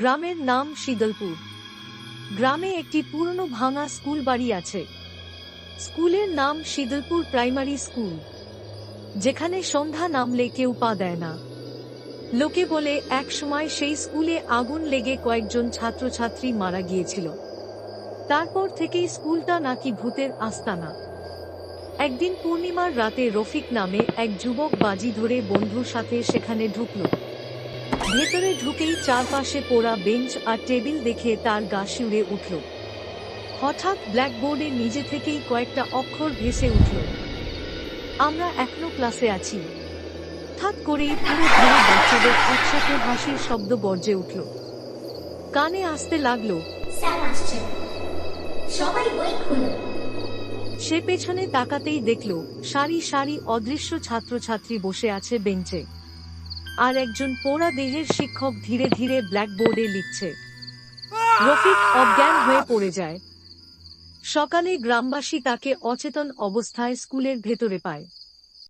গ্রামের নাম শীতলপুর। গ্রামে একটি পুরনো ভাঙা স্কুল বাড়ি আছে। স্কুলের নাম শীতলপুর প্রাইমারি স্কুল। যেখানে সন্ধ্যা নামলে কেউ পা দেয় না। লোকে বলে, এক সময় সেই স্কুলে আগুন লেগে কয়েকজন ছাত্রছাত্রী মারা গিয়েছিল। তারপর থেকেই স্কুলটা নাকি ভূতের আস্তানা। একদিন পূর্ণিমার রাতে রফিক নামে এক যুবক বাজি ধরে বন্ধুর সাথে সেখানে ঢুকল। ভেতরে ঢুকেই চারপাশে পোড়া বেঞ্চ আর টেবিল দেখে তার গা শিউরে উঠল। হঠাৎ ব্ল্যাকবোর্ডে নিজে থেকেই কয়েকটা অক্ষর ভেসে উঠল। আমরা এখনও ক্লাসে আছি। হঠাৎ করেই পুরো ঘরে বাচ্চাদের একসাথে হাসির শব্দ বর্জে উঠল। কানে আসতে লাগল সবাই বই খুলো। সে পেছনে তাকাতেই দেখল সারি সারি অদৃশ্য ছাত্রছাত্রী বসে আছে বেঞ্চে। আর একজন পোড়া দেহের শিক্ষক ধীরে ধীরে ব্ল্যাকবোর্ডে লিখছে, রফিক অজ্ঞান হয়ে পড়ে যায়। সকালে গ্রামবাসী তাকে অচেতন অবস্থায় স্কুলের ভেতরে পায়।